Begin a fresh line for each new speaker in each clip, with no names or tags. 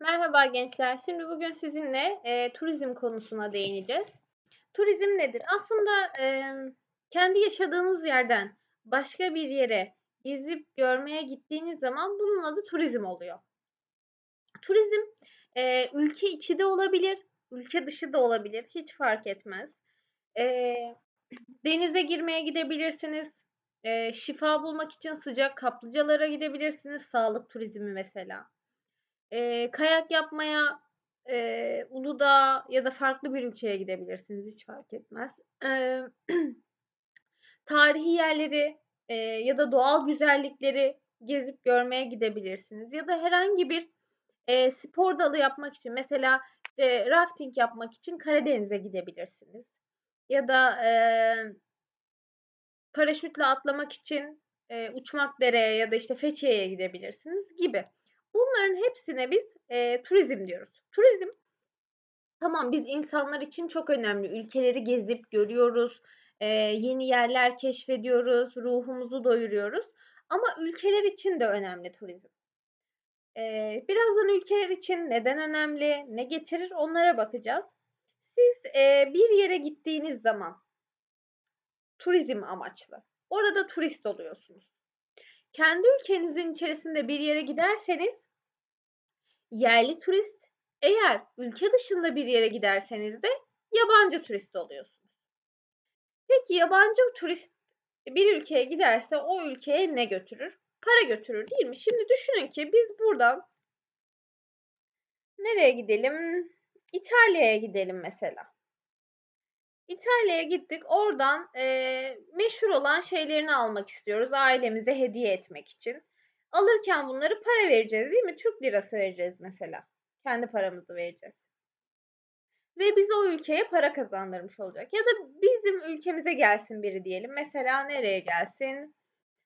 Merhaba gençler. Şimdi bugün sizinle e, turizm konusuna değineceğiz. Turizm nedir? Aslında e, kendi yaşadığınız yerden başka bir yere gezip görmeye gittiğiniz zaman bunun adı turizm oluyor. Turizm e, ülke içi de olabilir, ülke dışı da olabilir. Hiç fark etmez. E, denize girmeye gidebilirsiniz. E, şifa bulmak için sıcak kaplıcalara gidebilirsiniz. Sağlık turizmi mesela e, kayak yapmaya e, Uludağ ya da farklı bir ülkeye gidebilirsiniz. Hiç fark etmez. E, tarihi yerleri e, ya da doğal güzellikleri gezip görmeye gidebilirsiniz. Ya da herhangi bir e, spor dalı yapmak için mesela işte rafting yapmak için Karadeniz'e gidebilirsiniz. Ya da e, paraşütle atlamak için e, uçmak dereye ya da işte Fethiye'ye gidebilirsiniz gibi. Bunların hepsine biz e, turizm diyoruz. Turizm tamam biz insanlar için çok önemli. Ülkeleri gezip görüyoruz, e, yeni yerler keşfediyoruz, ruhumuzu doyuruyoruz. Ama ülkeler için de önemli turizm. E, birazdan ülkeler için neden önemli, ne getirir onlara bakacağız. Siz e, bir yere gittiğiniz zaman turizm amaçlı. Orada turist oluyorsunuz. Kendi ülkenizin içerisinde bir yere giderseniz yerli turist, eğer ülke dışında bir yere giderseniz de yabancı turist oluyorsunuz. Peki yabancı turist bir ülkeye giderse o ülkeye ne götürür? Para götürür değil mi? Şimdi düşünün ki biz buradan nereye gidelim? İtalya'ya gidelim mesela. İtalya'ya gittik. Oradan e, meşhur olan şeylerini almak istiyoruz. Ailemize hediye etmek için. Alırken bunları para vereceğiz değil mi? Türk lirası vereceğiz mesela. Kendi paramızı vereceğiz. Ve biz o ülkeye para kazandırmış olacak. Ya da bizim ülkemize gelsin biri diyelim. Mesela nereye gelsin?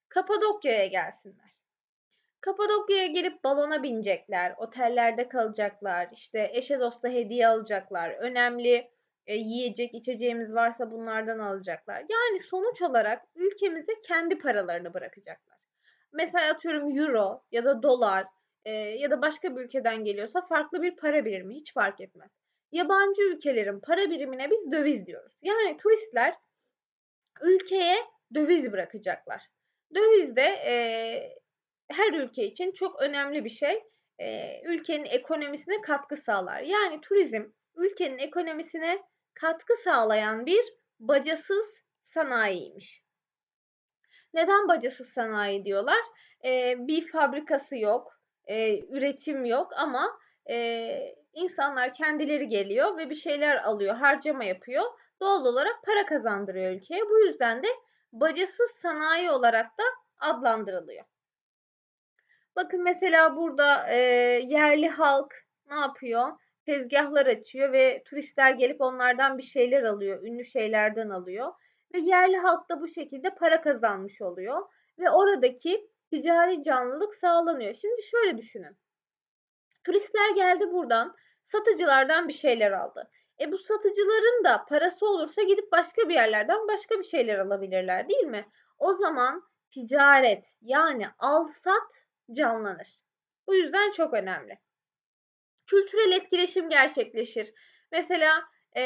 Kapadokya'ya gelsinler. Kapadokya'ya gelip balona binecekler, otellerde kalacaklar, işte eşe dosta hediye alacaklar, önemli e, yiyecek içeceğimiz varsa bunlardan alacaklar. Yani sonuç olarak ülkemize kendi paralarını bırakacaklar mesela atıyorum euro ya da dolar e, ya da başka bir ülkeden geliyorsa farklı bir para birimi hiç fark etmez. Yabancı ülkelerin para birimine biz döviz diyoruz. Yani turistler ülkeye döviz bırakacaklar. Döviz de e, her ülke için çok önemli bir şey. E, ülkenin ekonomisine katkı sağlar. Yani turizm ülkenin ekonomisine katkı sağlayan bir bacasız sanayiymiş. Neden bacasız sanayi diyorlar? E, bir fabrikası yok, e, üretim yok ama e, insanlar kendileri geliyor ve bir şeyler alıyor, harcama yapıyor. Doğal olarak para kazandırıyor ülkeye. Bu yüzden de bacasız sanayi olarak da adlandırılıyor. Bakın mesela burada e, yerli halk ne yapıyor? Tezgahlar açıyor ve turistler gelip onlardan bir şeyler alıyor, ünlü şeylerden alıyor ve yerli halk da bu şekilde para kazanmış oluyor ve oradaki ticari canlılık sağlanıyor. Şimdi şöyle düşünün. Turistler geldi buradan, satıcılardan bir şeyler aldı. E bu satıcıların da parası olursa gidip başka bir yerlerden başka bir şeyler alabilirler değil mi? O zaman ticaret yani al sat canlanır. Bu yüzden çok önemli. Kültürel etkileşim gerçekleşir. Mesela e,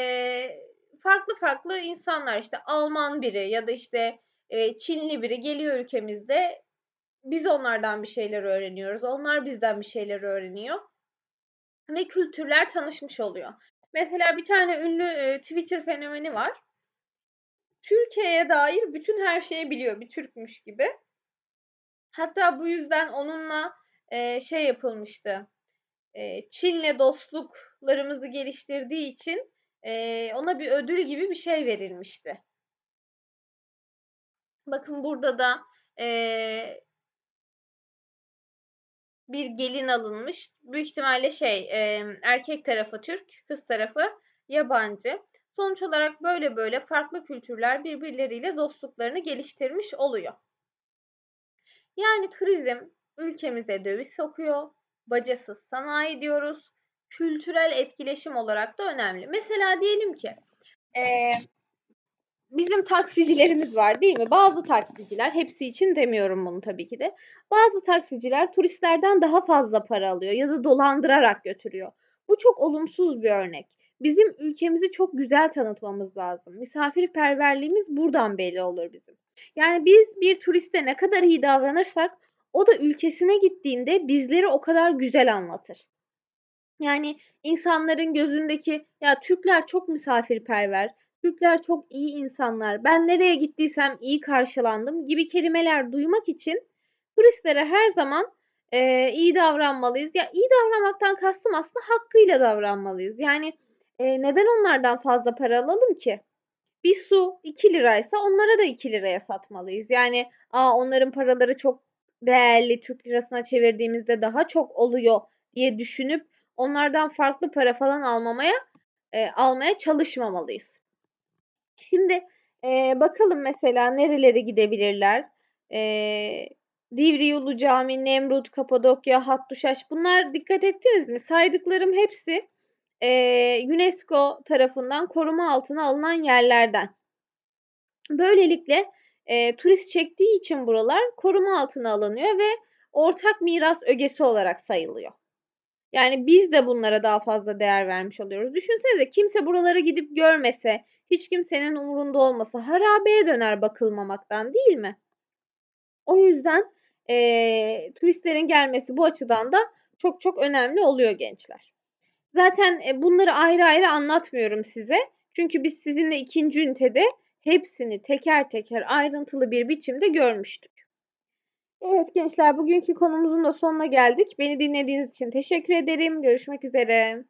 farklı farklı insanlar işte Alman biri ya da işte e, Çinli biri geliyor ülkemizde. Biz onlardan bir şeyler öğreniyoruz. Onlar bizden bir şeyler öğreniyor. Ve kültürler tanışmış oluyor. Mesela bir tane ünlü e, Twitter fenomeni var. Türkiye'ye dair bütün her şeyi biliyor. Bir Türkmüş gibi. Hatta bu yüzden onunla e, şey yapılmıştı. E, Çin'le dostluklarımızı geliştirdiği için e, ona bir ödül gibi bir şey verilmişti. Bakın burada da e, bir gelin alınmış. Büyük ihtimalle şey e, erkek tarafı Türk, kız tarafı yabancı. Sonuç olarak böyle böyle farklı kültürler birbirleriyle dostluklarını geliştirmiş oluyor. Yani turizm ülkemize döviz sokuyor. Bacasız sanayi diyoruz kültürel etkileşim olarak da önemli. Mesela diyelim ki e, bizim taksicilerimiz var değil mi? Bazı taksiciler, hepsi için demiyorum bunu tabii ki de. Bazı taksiciler turistlerden daha fazla para alıyor ya da dolandırarak götürüyor. Bu çok olumsuz bir örnek. Bizim ülkemizi çok güzel tanıtmamız lazım. Misafirperverliğimiz buradan belli olur bizim. Yani biz bir turiste ne kadar iyi davranırsak o da ülkesine gittiğinde bizleri o kadar güzel anlatır. Yani insanların gözündeki ya Türkler çok misafirperver, Türkler çok iyi insanlar, ben nereye gittiysem iyi karşılandım gibi kelimeler duymak için turistlere her zaman e, iyi davranmalıyız. Ya iyi davranmaktan kastım aslında hakkıyla davranmalıyız. Yani e, neden onlardan fazla para alalım ki? Bir su 2 liraysa onlara da 2 liraya satmalıyız. Yani aa onların paraları çok değerli Türk lirasına çevirdiğimizde daha çok oluyor diye düşünüp onlardan farklı para falan almamaya e, almaya çalışmamalıyız. Şimdi e, bakalım mesela nerelere gidebilirler. E, Divri Yolu Cami, Nemrut, Kapadokya, Hattuşaş bunlar dikkat ettiniz mi? Saydıklarım hepsi e, UNESCO tarafından koruma altına alınan yerlerden. Böylelikle e, turist çektiği için buralar koruma altına alınıyor ve ortak miras ögesi olarak sayılıyor. Yani biz de bunlara daha fazla değer vermiş oluyoruz. Düşünsenize kimse buralara gidip görmese, hiç kimsenin umurunda olmasa harabeye döner bakılmamaktan değil mi? O yüzden e, turistlerin gelmesi bu açıdan da çok çok önemli oluyor gençler. Zaten e, bunları ayrı ayrı anlatmıyorum size. Çünkü biz sizinle ikinci ünitede hepsini teker teker ayrıntılı bir biçimde görmüştük. Evet gençler bugünkü konumuzun da sonuna geldik. Beni dinlediğiniz için teşekkür ederim. Görüşmek üzere.